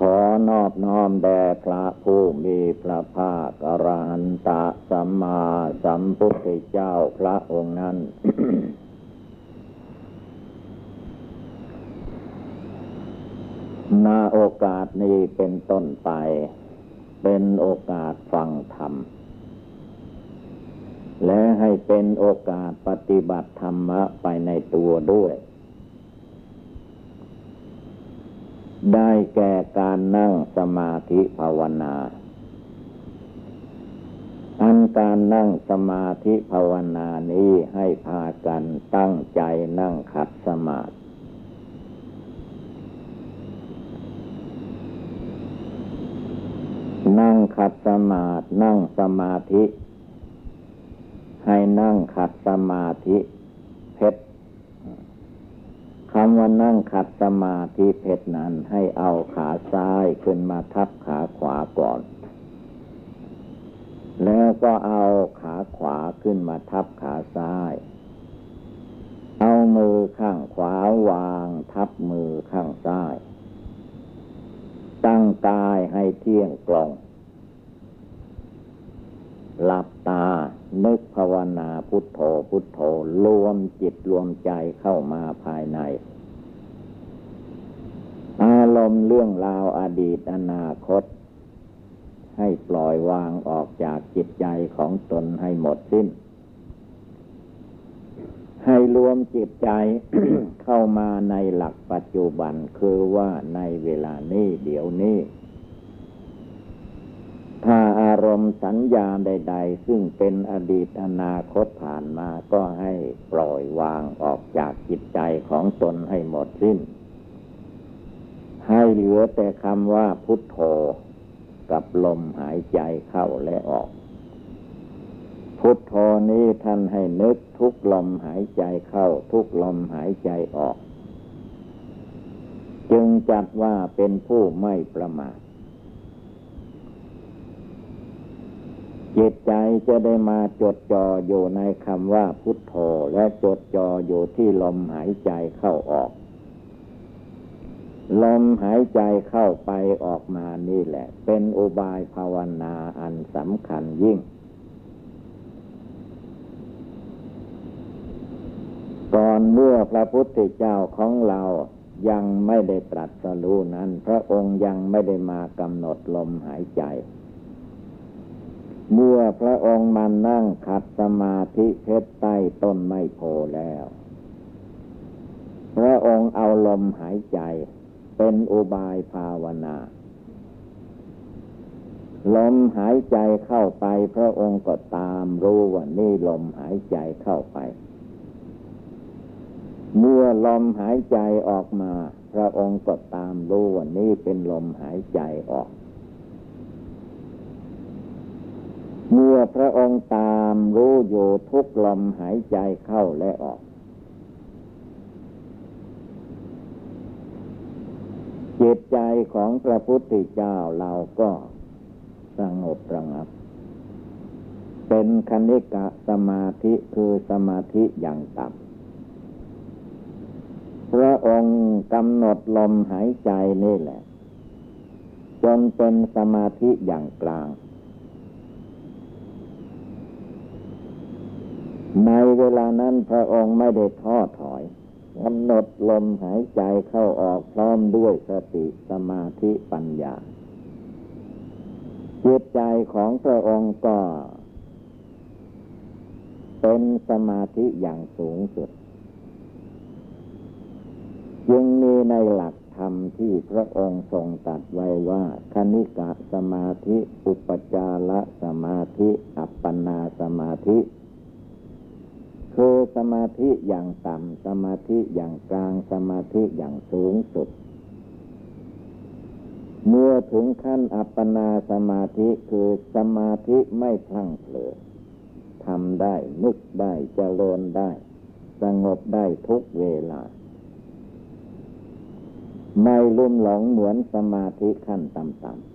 ขอนอบน้อมแด่พระผู้มีพระภาคอรหันตะสัมมาสัมพุทธเจ้าพระองค์นั้น นาโอกาสนี้เป็นต้นไป เป็นโอกาสฟังธรรม และให้เป็นโอกาสปฏิบัติธรรมะไปในตัวด้วย ได้แก่การนั่งสมาธิภาวนาอันการนั่งสมาธิภาวนานี้ให้พากันตั้งใจนั่งขัดสมาธินั่งขัดสมาธินั่งสมาธิ ให้นั่งขัดสมาธิเพชรำว่านั่งขัดสมาธิเพชรนั้นให้เอาขาซ้ายขึ้นมาทับขาขวาก่อน แล้วก็เอาขาขวาขึ้นมาทับขาซ้าย เอามือข้างขวาวางทับมือข้างซ้าย ตั้งกายให้เที่ยงตรงหลับตา นึกภาวนาพุทโธพุทโธรวมจิตรวมใจเข้ามาภายใน อารมณ์เรื่องราวอดีตอนาคต ให้ปล่อยวางออกจากจิตใจของตนให้หมดสิ้น ให้รวมจิตใจเข้ามาในหลักปัจจุบันคือว่าในเวลานี้เดี๋ยวนี้ ถ้าอารมณ์สัญญาใด ๆ ซึ่งเป็นอดีตอนาคตผ่านมาก็ให้ปล่อยวางออกจากจิตใจของตนให้หมดสิ้น ให้เหลือแต่คำว่าพุทโธกับลมหายใจเข้าและออก พุทโธนี้ท่านให้นึกทุกลมหายใจเข้า ทุกลมหายใจออก จึงจัดว่าเป็นผู้ไม่ประมาท จิตใจจะได้มาจดจ่ออยู่ในคำว่าพุทโธและจดจ่ออยู่ที่ลมหายใจเข้าออก ลมหายใจเข้าไปออกมานี่แหละ เป็นอุบายภาวนาอันสำคัญยิ่ง ก่อนเมื่อพระพุทธเจ้าของเรายังไม่ได้ตรัสรู้นั้น พระองค์ยังไม่ได้มากำหนดลมหายใจ เมื่อพระองค์มานั่งขัดสมาธิเพชรใต้ต้นไม้โพแล้ว พระองค์เอาลมหายใจ เป็นอุบายภาวนา ลมหายใจเข้าไปพระองค์ก็ตามรู้ว่านี่ลมหายใจเข้าไป เมื่อลมหายใจออกมา พระองค์ก็ตามรู้ว่านี่เป็นลมหายใจออก เมื่อ พระองค์ตามรู้อยู่ทุกลมหายใจเข้าและออก จิตใจของพระพุทธเจ้าเราก็สงบระงับ เป็นคณิกะสมาธิคือสมาธิอย่างต่ำพระองค์กำหนดลมหายใจนี่แหละจนเป็นสมาธิอย่างกลาง ในเวลานั้นพระองค์ไม่ได้ท้อถอยกำหนดลมหายใจเข้าออกพร้อมด้วยสติสมาธิปัญญาจิตใจของพระองค์ก็ เป็นสมาธิอย่างสูงสุดยังมีในหลักธรรมที่พระองค์ทรงตรัสไว้ว่า คณิกะสมาธิ อุปจารสมาธิ อัปปนาสมาธิ คือสมาธิอย่างต่ำสมาธิอย่างกลางสมาธิอย่างสูงสุด เมื่อถึงขั้นอัปปนาสมาธิคือสมาธิไม่พลั้งเผลอทำได้นึกได้เจริญได้ สงบได้ทุกเวลา ไม่ลุ่มหลงเหมือนสมาธิขั้นต่ำ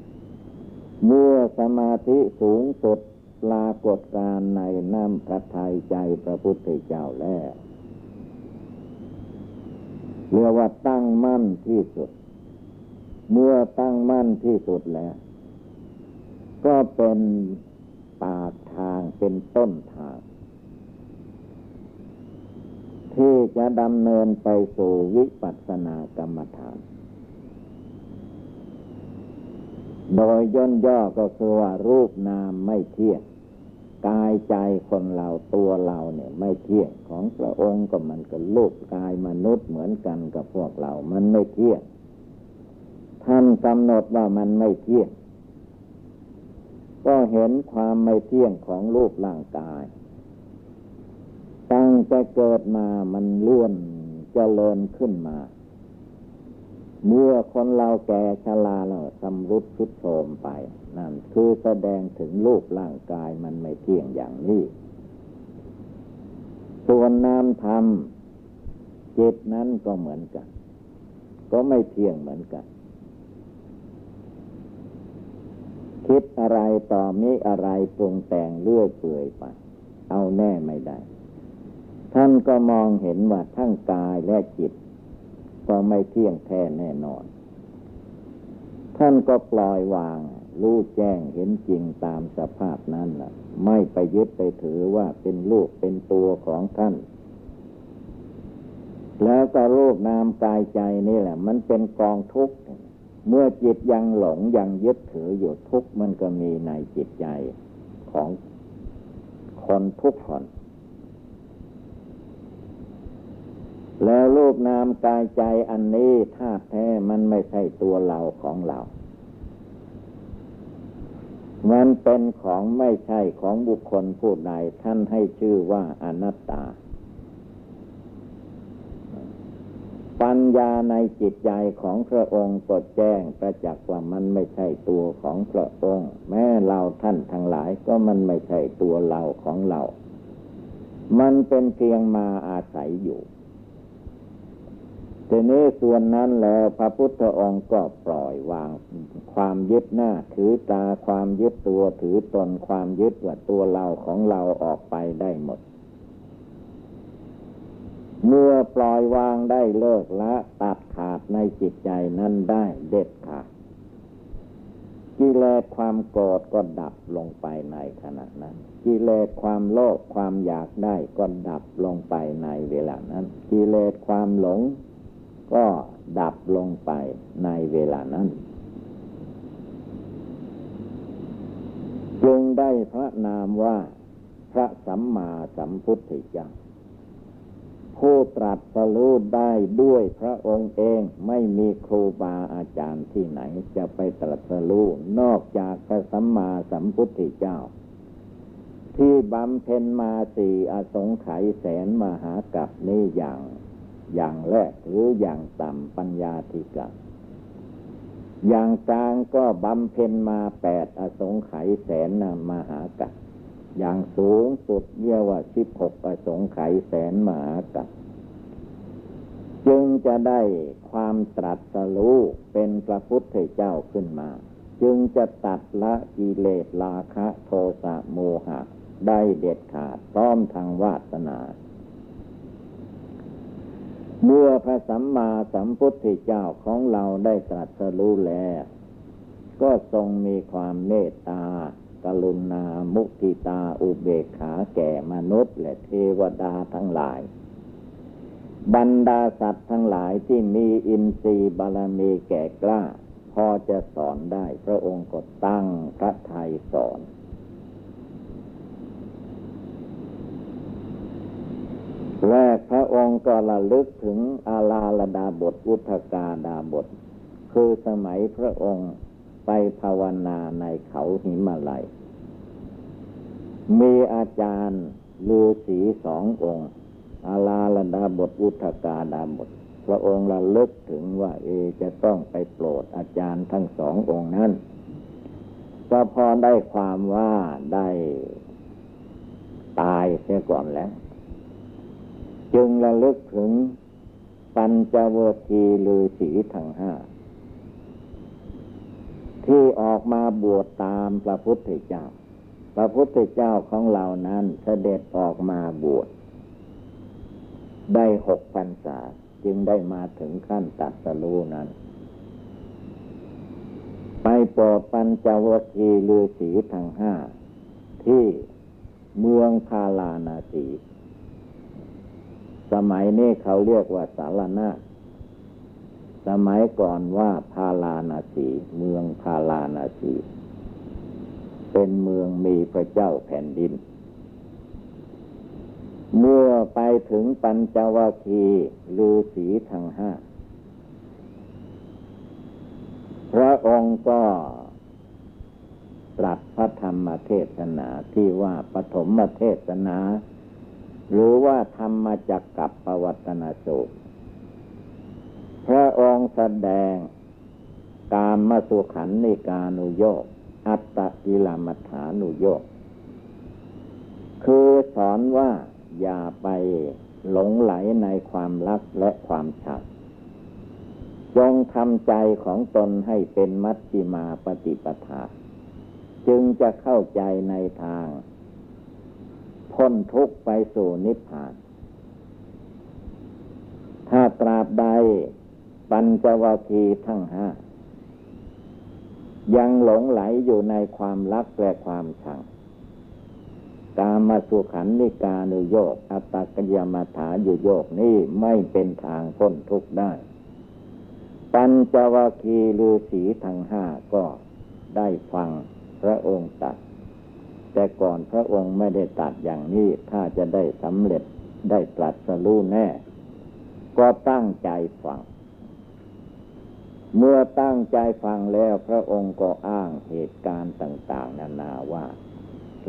ๆเมื่อสมาธิสูงสุด ปรากฏการในน้ำพระทัยใจพระพุทธเจ้าแล้วเรียกว่าตั้งมั่นที่สุด เมื่อตั้งมั่นที่สุดแล้ว ก็เป็นปากทางเป็นต้นทาง ที่จะดำเนินไปสู่วิปัสสนากรรมฐาน โดยย่นย่อก็คือว่ารูปนามไม่เที่ยงกายใจคนเราตัวเราเนี่ยไม่เที่ยงของพระองค์ก็มันก็ลูกกายมนุษย์เหมือนกันกับพวกเรา มันไม่เที่ยงท่านกำหนดว่ามันไม่เที่ยง ก็เห็นความไม่เที่ยงของรูปร่างกาย ตั้งแต่เกิดมามันลื่อนเจริญขึ้นมา เมื่อคนเราแก่ชราแล้วสำรุดทุดโทมไป นั่นคือแสดงถึงรูปร่างกายมันไม่เที่ยงอย่างนี้ ส่วนนามธรรมจิตนั้นก็เหมือนกัน ก็ไม่เที่ยงเหมือนกัน คิดอะไรต่อมีอะไรปรุงแต่งเลื่อยเปื่อยไป เอาแน่ไม่ได้ ท่านก็มองเห็นว่าทั้งกายและจิต ก็ไม่เที่ยงแท้แน่นอน ท่านก็ปล่อยวาง รู้แจ้งเห็นจริงตามสภาพนั้นล่ะ ไม่ไปยึดไปถือว่าเป็นลูกเป็นตัวของท่าน แล้วก็รูปนามกายใจนี่แหละ มันเป็นกองทุกข์เมื่อจิตยังหลงยังยึดถืออยู่ทุกข์มันก็มีในจิตใจของคนทุกคน แล้วรูปนามกายใจอันนี้ธาตุแท้มันไม่ใช่ตัวเราของเรา มันเป็นของไม่ใช่ของบุคคลผู้ใดท่านให้ชื่อว่าอนัตตา ปัญญาในจิตใจของพระองค์ก็แจ้งประจักษ์ว่ามันไม่ใช่ตัวของพระองค์ แม้เราท่านทั้งหลายก็มันไม่ใช่ตัวเราของเรา มันเป็นเพียงมาอาศัยอยู่ ทีนี้ส่วนนั้นแล้วพระพุทธองค์ก็ปล่อยวางความยึดหน้าถือตาความยึดตัวถือตนความยึดว่าตัวเราของเราออกไปได้หมด เมื่อปล่อยวางได้เลิกละตัดขาดในจิตใจนั้นได้เด็ดขาดกิเลสความโกรธก็ดับลงไปในขณะนั้น กิเลสความโลภความอยากได้ก็ดับลงไปในเวลานั้น กิเลสความหลง ก็ดับลงไปในเวลานั้นจึงได้พระนามว่า พระสัมมาสัมพุทธเจ้าผู้ตรัสรู้ได้ด้วยพระองค์เองไม่มีครูบาอาจารย์ที่ไหน จะไปตรัสรู้นอกจากพระสัมมาสัมพุทธเจ้า ที่บำเพ็ญมาสี่อสงไขยแสนมหากับนี้อย่าง อย่างแรกหรืออย่างต่ำปัญญาธิกะอย่างกลางก็บำเพ็ญมาแปดอสงไขยแสนนามหากัอย่างสูงสุดเรียกว่าสิบหกอสงไขยแสนมหากัจึงจะได้ความตรัสรู้เป็นพระพุทธเจ้าขึ้นมา จึงจะตัดละกิเลสราคะโทสะโมหะ ได้เด็ดขาดพร้อมทางวาสนา เมื่อพระสัมมาสัมพุทธเจ้าของเราได้ตรัสรู้แล้ว ก็ทรงมีความเมตตา กรุณา มุทิตา อุเบกขาแก่มนุษย์ และเทวดาทั้งหลาย บรรดาสัตว์ทั้งหลายที่มีอินทรีย์บารมีแก่กล้า พอจะสอนได้พระองค์ก็ตั้งพระทัยสอน แรกพระองค์ก็ระลึกถึงอาลาลดาบทอุทกาดาบท คือสมัยพระองค์ไปภาวนาในเขาหิมาลัย มีอาจารย์ฤาษีสององค์ อาลาลดาบทอุทกาดาบท พระองค์ระลึกถึงว่าเอจะต้องไปโปรดอาจารย์ทั้งสององค์นั้นก็พอได้ความว่าได้ตายเสียก่อนแล้ว จึงระลึกถึงปัญจโวทีลือสีทั้งห้า ที่ออกมาบวชตามพระพุทธเจ้า พระพุทธเจ้าของเรานั้นเสด็จออกมาบวชได้หกพรรษาจึงได้มาถึงขั้นตัดสรู้นั้น ไปโปรดปัญจวคีลือสีทั้งห้า ที่เมืองพาลานาสี สมัยนี้เขาเรียกว่าสารนาสมัยก่อนว่าพาลานาสีเมืองพาลานาสีเป็นเมืองมีพระเจ้าแผ่นดิน เมื่อไปถึงปัญจวัคคีลือสีทั้งห้า พระองค์ก็ตรัสพระธรรมเทศนาที่ว่าปฐมเทศนา หรือว่าธรรมจักกับปวัตนาสูตรพระองค์แสดงการมาสุขันในกานุโยกอัตตกิลมัฐานุโยกคือสอนว่าอย่าไปหลงไหลในความรักและความชังจงทำใจของตนให้เป็นมัชฌิมาปฏิปทา จึงจะเข้าใจในทาง พ้นทุกข์ไปสู่นิพพาน ถ้าตราบใดปัญจวัคคีทั้งห้า ยังหลงไหลอยู่ในความรักและความชัง กามาสุขันนิกานุโยกอัตตกยมาฐาอยู่โยกนี่ไม่เป็นทางพ้นทุกข์ได้ ปัญจวัคคีฤาษีทั้งห้าก็ได้ฟังพระองค์ตัด แต่ก่อนพระองค์ไม่ได้ตัดอย่างนี้ ถ้าจะได้สำเร็จได้ตรัสรู้แน่ ก็ตั้งใจฟัง เมื่อตั้งใจฟังแล้วพระองค์ก็อ้างเหตุการณ์ต่าง ๆ นานาว่า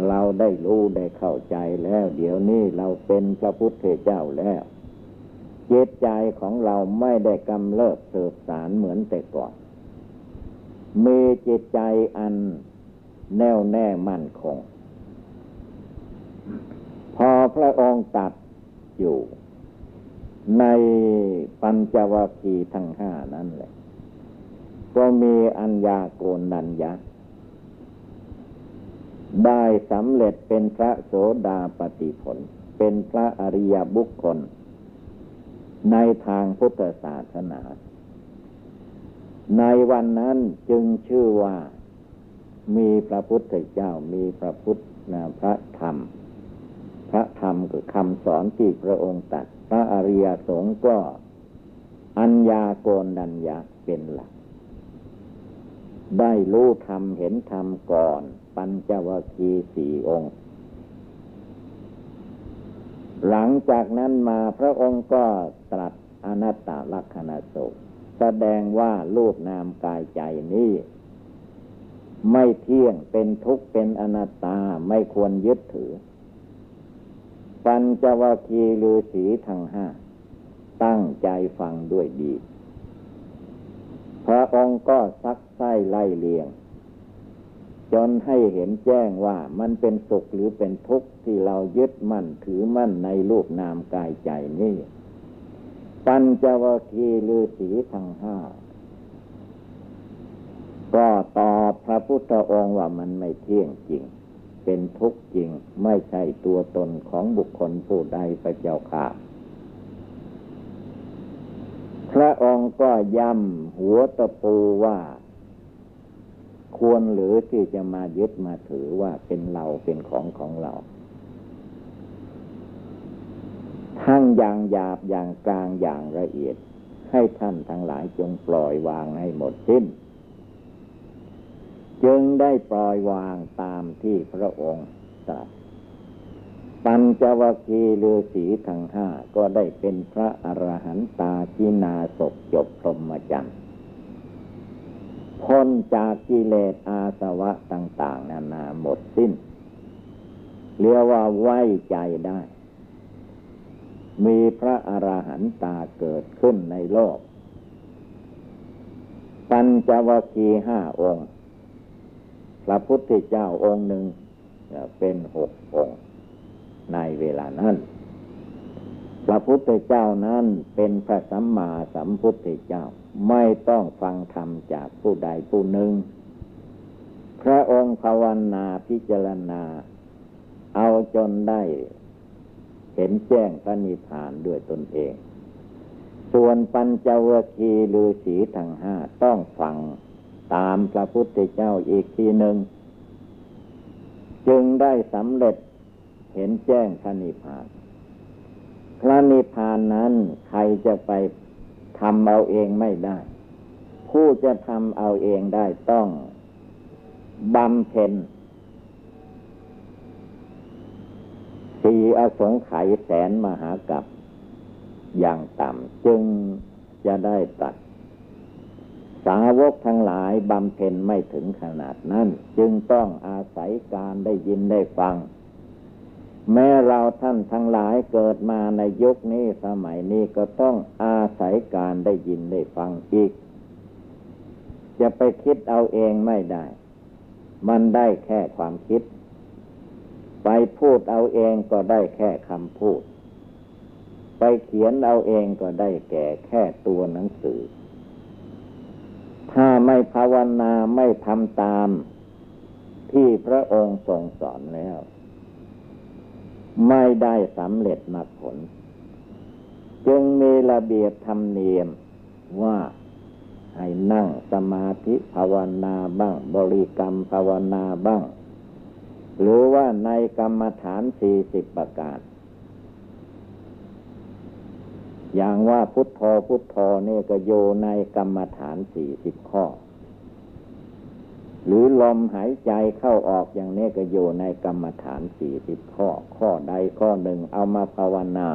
เราได้รู้ได้เข้าใจแล้ว เดี๋ยวนี้เราเป็นพระพุทธเจ้าแล้วจิตใจของเราไม่ได้กำเริบเสบสารเหมือนแต่ก่อน มีจิตใจอันแน่วแน่มั่นคง พอพระองค์ตัดอยู่ ในปัญจวัคคีทั้งห้านั้นแหละ ก็มีอัญญาโกนัญญาได้สำเร็จเป็นพระโสดาปติผล เป็นพระอริยบุคคล ในทางพุทธศาสนา ในวันนั้นจึงชื่อว่ามีพระพุทธเจ้ามีพระพุทธนะพระธรรม พระธรรมคือคำสอนที่พระองค์ตัดพระอริยสงฆ์ก็อัญญาโกนดัญญาเป็นหลัก ได้รู้ธรรมเห็นธรรมก่อน ปัญจวัคคีย์สี่องค์ หลังจากนั้นมาพระองค์ก็ตรัสอนัตตลักษณสุแสดงว่ารูปนามกายใจนี้ไม่เที่ยงเป็นทุกข์เป็นอนัตตาไม่ควรยึดถือ ปัญจวัคคีย์ฤาษีทั้งห้า ตั้งใจฟังด้วยดี พระองค์ก็ซักไส้ไล่เลียง จนให้เห็นแจ้งว่ามันเป็นสุขหรือเป็นทุกข์ที่เรายึดมั่นถือมั่นในรูปนามกายใจนี่ ปัญจวัคคีย์ฤาษีทั้งห้าก็ตอบพระพุทธองค์ว่ามันไม่เที่ยงจริง เป็นทุกข์จริงไม่ใช่ตัวตนของบุคคลผู้ใดพระเจ้าค่ะ พระองค์ก็ย้ำหัวตะปูว่า ควรหรือที่จะมายึดมาถือว่าเป็นเราเป็นของของเรา ทั้งอย่างหยาบอย่างกลางอย่างละเอียด ให้ท่านทั้งหลายจงปล่อยวางให้หมดสิ้น จึงได้ปล่อยวางตามที่พระองค์ตรัสปัญจวัคคีย์ฤาษีทั้งห้าก็ได้เป็นพระอรหันตาจินาศจบพรหมจรรย์พ้นจากกิเลสอาสวะต่าง ๆ นานาหมดสิ้น เรียกว่าไว้ใจได้ มีพระอรหันตาเกิดขึ้นในโลก ปัญจวคีห้าองค์ ระพุทธเจ้าองค์หนึ่งเป็นหกองค์ในเวลานั้น พระพุทธเจ้านั้นเป็นพระสัมมาสัมพุทธเจ้าไม่ต้องฟังธรรมจากผู้ใดผู้หนึ่ง พระองค์ภาวนาพิจารณา เอาจนได้เห็นแจ้งพระนิพพานด้วยตนเอง ส่วนปัญจวคีหรือสีทั้งห้าต้องฟัง ตามพระพุทธเจ้าอีกทีหนึ่ง จึงได้สำเร็จเห็นแจ้งพระนิพพาน พระนิพพานนั้นใครจะไปทำเอาเองไม่ได้ ผู้จะทำเอาเองได้ต้องบำเพ็ญสีอสงไขยแสนมหากับอย่างต่ำจึงจะได้ตัด สาวกทั้งหลายบำเพ็ญไม่ถึงขนาดนั้น จึงต้องอาศัยการได้ยินได้ฟัง แม้เราท่านทั้งหลายเกิดมาในยุคนี้สมัยนี้ก็ต้องอาศัยการได้ยินได้ฟังอีก จะไปคิดเอาเองไม่ได้ มันได้แค่ความคิด ไปพูดเอาเองก็ได้แค่คำพูด ไปเขียนเอาเองก็ได้แก่แค่ตัวหนังสือ ถ้าไม่ภาวนาไม่ทำตาม ที่พระองค์ทรงสอนแล้ว ไม่ได้สำเร็จมรรคผล จึงมีระเบียบธรรมเนียมว่าให้นั่งสมาธิภาวนาบ้าง บริกรรมภาวนาบ้าง หรือว่าในกรรมฐานสี่สิบประการ อย่างว่าพุทโธพุทโธนี่ก็โยในกรรมฐานสี่สิบข้อ หรือลมหายใจเข้าออกอย่างนี้ก็โยในกรรมฐานสี่สิบข้อ ข้อใดข้อหนึ่งเอามาภาวนา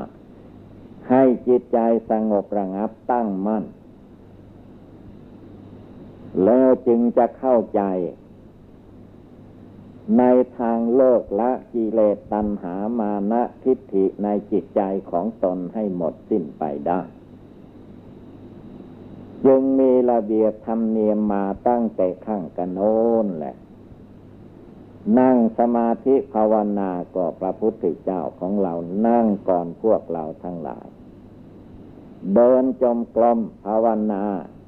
ให้จิตใจสงบระงับตั้งมั่น แล้วจึงจะเข้าใจ ในทางโลกละกิเลสตัณหามานะทิฏฐิในจิตใจของตนให้หมดสิ้นไปได้จึงมีระเบียบธรรมเนียมมาตั้งแต่ข้างกันโน้นแหละ นั่งสมาธิภาวนาก็พระพุทธเจ้าของเรานั่งก่อนพวกเราทั้งหลาย เดินจมกลมภาวนา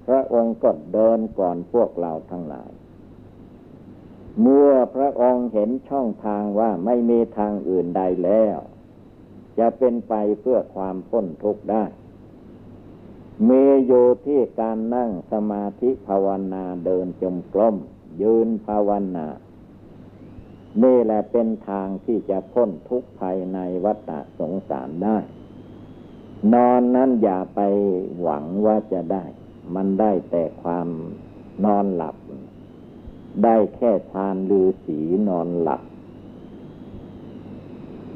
พระองค์ก็เดินก่อนพวกเราทั้งหลาย เมื่อพระองค์เห็นช่องทางว่าไม่มีทางอื่นใดแล้ว จะเป็นไปเพื่อความพ้นทุกข์ได้มีอยู่ที่การนั่งสมาธิภาวนาเดินจมกลมยืนภาวนานี่แหละเป็นทางที่จะพ้นทุกข์ภายในวัฏสงสารได้ นอนนั้นอย่าไปหวังว่าจะได้ มันได้แต่ความนอนหลับ ได้แค่ทานลือสีนอนหลับ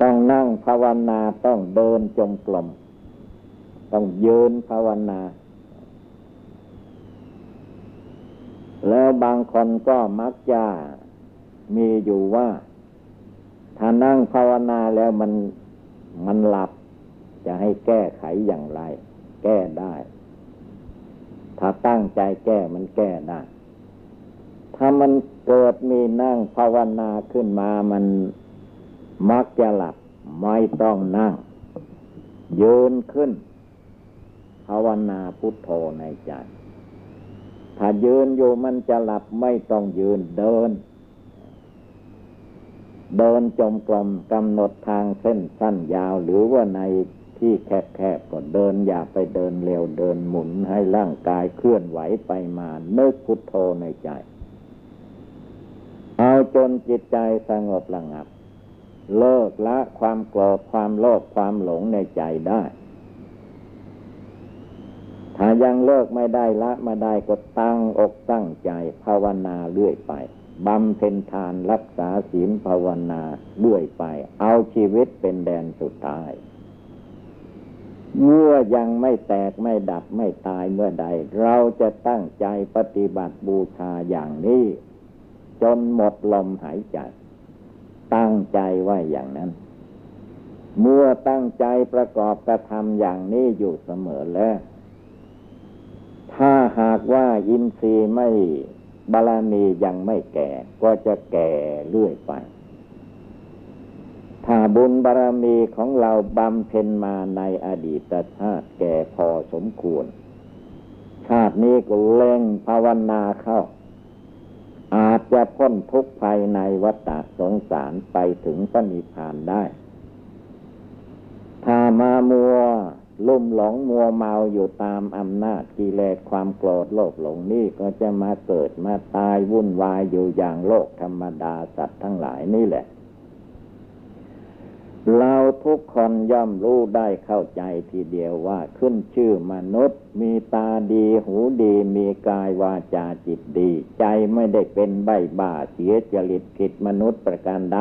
ต้องนั่งภาวนาต้องเดินจงกรมต้องยืนภาวนา แล้วบางคนก็มักจะมีอยู่ว่า ถ้านั่งภาวนาแล้วมันมันหลับ จะให้แก้ไขอย่างไร แก้ได้ ถ้าตั้งใจแก้มันแก้ได้ ถ้ามันเกิดมีนั่งภาวนาขึ้นมามันมักจะหลับไม่ต้องนั่ง ยืนขึ้น ภาวนาพุทโธในใจ ถ้ายืนอยู่มันจะหลับไม่ต้องยืนเดิน เดินจมกลมกำหนดทางเส้นสั้นยาวหรือว่าในที่แคบๆก็เดินอย่าไปเดินเร็วเดินหมุนให้ร่างกายเคลื่อนไหวไปมาเนึกพุทโธในใจ เอาจนจิตใจสงบระงับ เลิกละความโกรธความโลภความหลงในใจได้ ถ้ายังเลิกไม่ได้ละไม่ได้ก็ตั้งอกตั้งใจภาวนาเรื่อยไปบำเพ็ญทานรักษาศีลภาวนาเรื่อยไป เอาชีวิตเป็นแดนสุดท้าย เมื่อยังไม่แตกไม่ดับไม่ตายเมื่อใด เราจะตั้งใจปฏิบัติบูชาอย่างนี้ จนหมดลมหายใจ ตั้งใจว่าอย่างนั้น เมื่อตั้งใจประกอบกระทำอย่างนี้อยู่เสมอแล้ว ถ้าหากว่าอินทรีย์ไม่บารมียังไม่แก่ ก็จะแก่เรื่อยไป ถ้าบุญบารมีของเราบำเพ็ญมาในอดีตชาติแก่พอสมควร ชาตินี้ก็เล่งภาวนาเข้า อาจจะพ้นทุกข์ภายในวัฏสงสารไปถึงพระนิพพานได้ ถ้ามามัวลุ่มหลงมัวเมาอยู่ตามอำนาจกิเลสความโกรธโลภหลงนี่ก็จะมาเกิดมาตายวุ่นวายอยู่อย่างโลกธรรมดาสัตว์ทั้งหลายนี่แหละ เราทุกคนย่อมรู้ได้เข้าใจทีเดียวว่าขึ้นชื่อมนุษย์ มีตาดีหูดีมีกายวาจาจิตดี ใจไม่ได้เป็นใบบ้าเสียจริตผิดมนุษย์ประการใด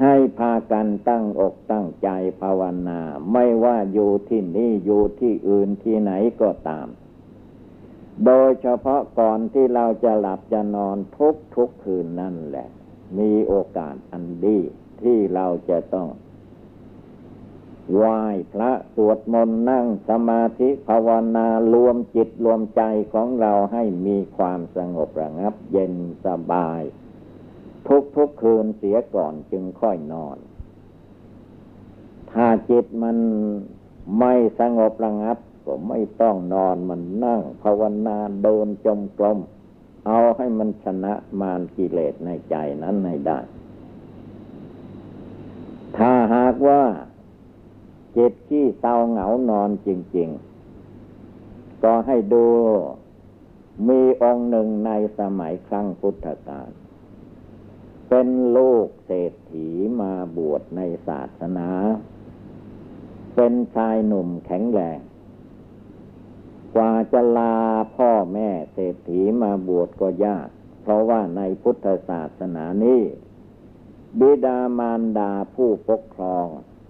ให้พากันตั้งอกตั้งใจภาวนา ไม่ว่าอยู่ที่นี่อยู่ที่อื่นที่ไหนก็ตาม โดยเฉพาะก่อนที่เราจะหลับจะนอนทุกทุกคืนนั่นแหละ มีโอกาสอันดี ที่เราจะต้องไหว้พระสวดมนต์นั่งสมาธิภาวนารวมจิตรวมใจของเราให้มีความสงบระงับเย็นสบาย ทุกทุกคืนเสียก่อนจึงค่อยนอน ถ้าจิตมันไม่สงบระงับ ก็ไม่ต้องนอนมันนั่งภาวนาเดินจมกลม เอาให้มันชนะมารกิเลสในใจนั้นให้ได้ ถ้าหากว่าจิตที่เศร้าเหงานอนจริง ๆ ก็ให้ดู มีองค์หนึ่งในสมัยครั้งพุทธกาลเป็นลูกเศรษฐีมาบวชในศาสนา เป็นชายหนุ่มแข็งแรง กว่าจะลาพ่อแม่เศรษฐีมาบวชก็ยาก เพราะว่าในพุทธศาสนานี้ บิดามารดาผู้ปกครอง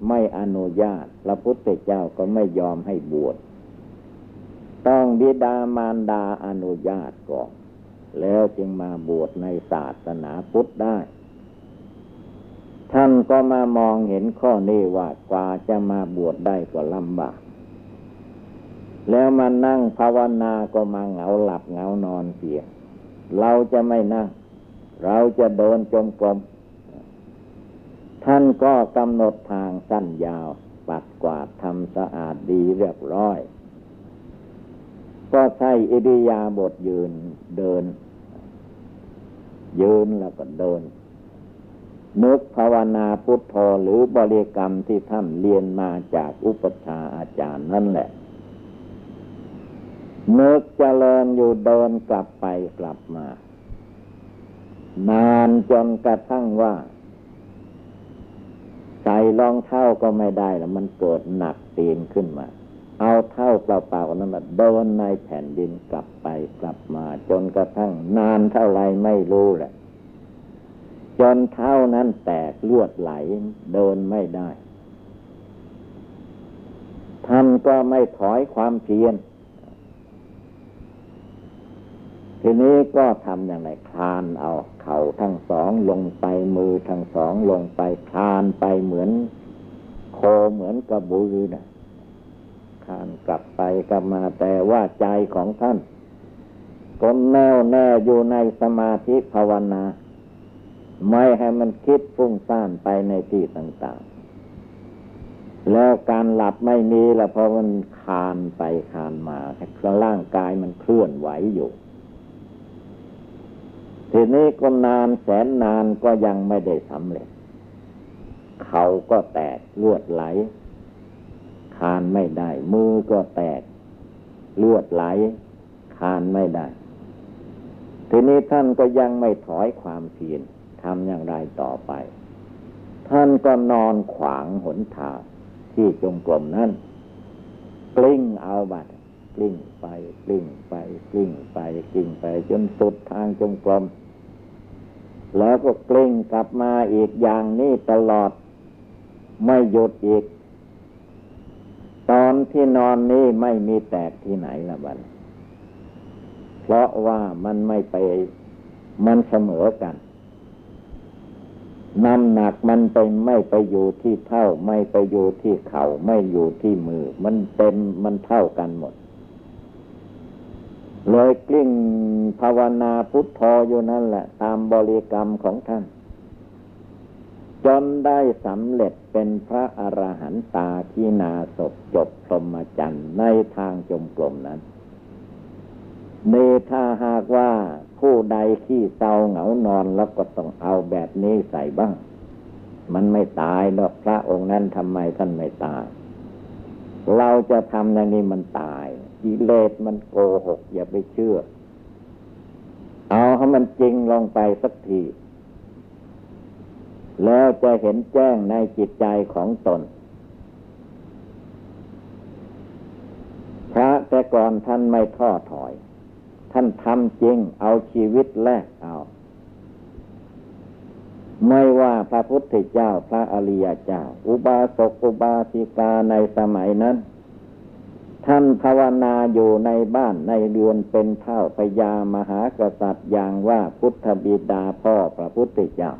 ไม่อนุญาต พระพุทธเจ้าก็ไม่ยอมให้บวช ต้องบิดามารดาอนุญาตก่อน แล้วจึงมาบวชในศาสนาพุทธได้ ท่านก็มามองเห็นข้อนี้ว่ากว่าจะมาบวชได้ก็ลำบาก แล้วมานั่งภาวนาก็มาเหงาหลับเหงานอนเสีย เราจะไม่นั่ง เราจะเดินจมกรม ท่านก็กำหนดทางสั้นยาว ปัดกวาดทำสะอาดดีเรียบร้อย ก็ใช้อิริยาบถยืนเดิน ยืนแล้วก็เดิน นึกภาวนาพุทโธหรือบริกรรมที่ท่านเรียนมาจากอุปชาอาจารย์นั่นแหละนึกเจริญอยู่เดินกลับไปกลับมา นานจนกระทั่งว่า ใส่รองเท้าก็ไม่ได้แล้วมันเกิดหนักตีนขึ้นมา เอาเท้าเปล่าๆนั้นเดินในแผ่นดินกลับไปกลับมา จนกระทั่งนานเท่าไรไม่รู้แหละ จนเท้านั้นแตกลวดไหลเดินไม่ได้ท่านก็ไม่ถอยความเพียร ทีนี้ก็ทำอย่างไรคลานเอา เข่าทั้งสองลงไปมือทั้งสองลงไปคลานไปเหมือน โคเหมือนกระบือนะคลานกลับไปกลับมาแต่ว่าใจของท่านก็แน่วแน่อยู่ในสมาธิภาวนา ไม่ให้มันคิดฟุ้งซ่านไปในที่ต่างๆ แล้วการหลับไม่มีละเพราะมันคานไปคานมาร่างกายมันเคลื่อนไหวอยู่ ทีนี้ก็นานแสนนานก็ยังไม่ได้สำเร็จ เขาก็แตกลวดไหล คานไม่ได้ มือก็แตกลวดไหล คานไม่ได้ ทีนี้ท่านก็ยังไม่ถอยความเพียรทำอย่างไรต่อไป ท่านก็นอนขวางหนทางที่จงกรมนั้นกลิ้งเอาบัดกลิ้งไปกลิ้งไปกลิ้งไปกลิ้งไปจนสุดทางจงกรม แล้วก็กลิ้งกลับมาอีกอย่างนี้ตลอด ไม่หยุดอีก ตอนที่นอนนี้ไม่มีแตกที่ไหนละบัดเพราะว่ามันไม่ไปมันเสมอกันน้ำหนักมันไปไม่ไปอยู่ที่เท่า ไม่ไปอยู่ที่เขา่าไม่อยู่ที่มือ มันเต็มมันเท่ากันหมด เลยกลิ้งภาวนาพุทโธอยู่นั่นแหละ ตามบริกรรมของท่าน จนได้สำเร็จเป็นพระอรหันตาขีนาศพจบพรหมจรรย์ในทางจมกลมนั้นเนถ้าหากว่าผู้ใดขี้เศร้าเหงานอนแล้วก็ต้องเอาแบบนี้ใส่บ้าง มันไม่ตายหรอกพระองค์นั้นทำไมท่านไม่ตาย เราจะทำอย่างนี้มันตาย กิเลสมันโกหก อย่าไปเชื่อ เอาให้มันจริงลงไปสักที แล้วจะเห็นแจ้งในจิตใจของตน พระแต่ก่อนท่านไม่ท้อถอย ท่านทำจริงเอาชีวิตแลกเอา ไม่ว่าพระพุทธเจ้าพระอริยเจ้า อุบาสกอุบาสิกาในสมัยนั้น ท่านภาวนาอยู่ในบ้านในเรือนเป็นเท่าพญามหากษัตริย์อย่างว่าพุทธบิดาพ่อพระพุทธเจ้า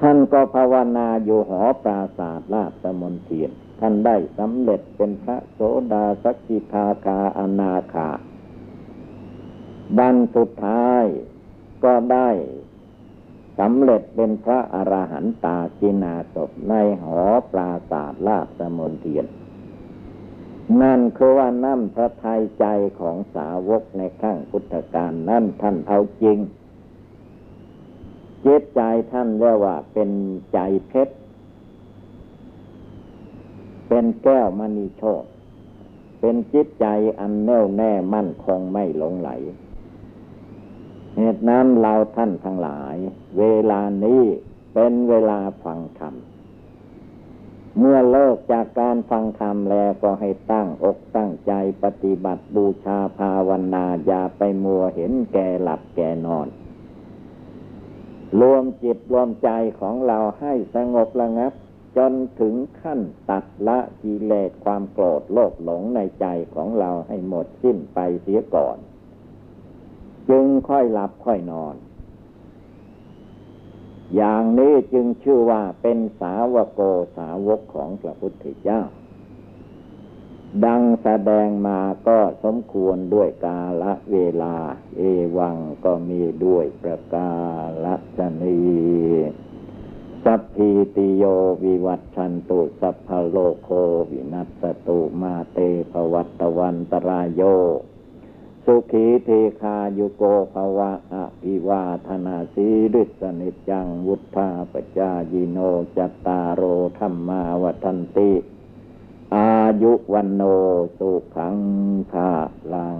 ท่านก็ภาวนาอยู่หอปราศาสตร์ลาบมนเทียนท่านได้สำเร็จเป็นพระโสดาสกิทาคาอนาคาบันสุดท้ายก็ได้สำเร็จเป็นพระอรหันตากินาศพในหอปราศาสลาบสมนเทียน นั่นคือว่านั่นพระทัยใจของสาวกในข้างพุทธการนั่นท่านเอาจริงจิตใจท่านเรียกว่าเป็นใจเพชร เป็นแก้วมณีโชคเป็นจิตใจอันแน่วแน่มั่นคงไม่หลงไหล เหตุนั้นเราท่านทั้งหลาย เวลานี้เป็นเวลาฟังธรรม เมื่อเลิกจากการฟังธรรมแล้วก็ให้ตั้งอกตั้งใจปฏิบัติบูชาภาวนาอย่าไปมัวเห็นแก่หลับแก่นอน รวมจิตรวมใจของเราให้สงบระงับ จนถึงขั้นตัดละกิเลสความโกรธโลภหลงในใจของเราให้หมดสิ้นไปเสียก่อน จึงค่อยหลับค่อยนอน อย่างนี้จึงชื่อว่าเป็นสาวโกสาวกของพระพุทธเจ้า ดังแสดงมาก็สมควรด้วยกาละเวลา เอวังก็มีด้วยประกาศนีสัพพีติโยวิวัตชันตุสัพพโลโควินัสตุมาเตภวัตวันตรายโย สุขีเทคายุโกภวะอภิวาธนาสีริสนิจังวุธาปจายิโนจัตตารโอธรรมาวันติ อายุวันโนสุขังภาลัง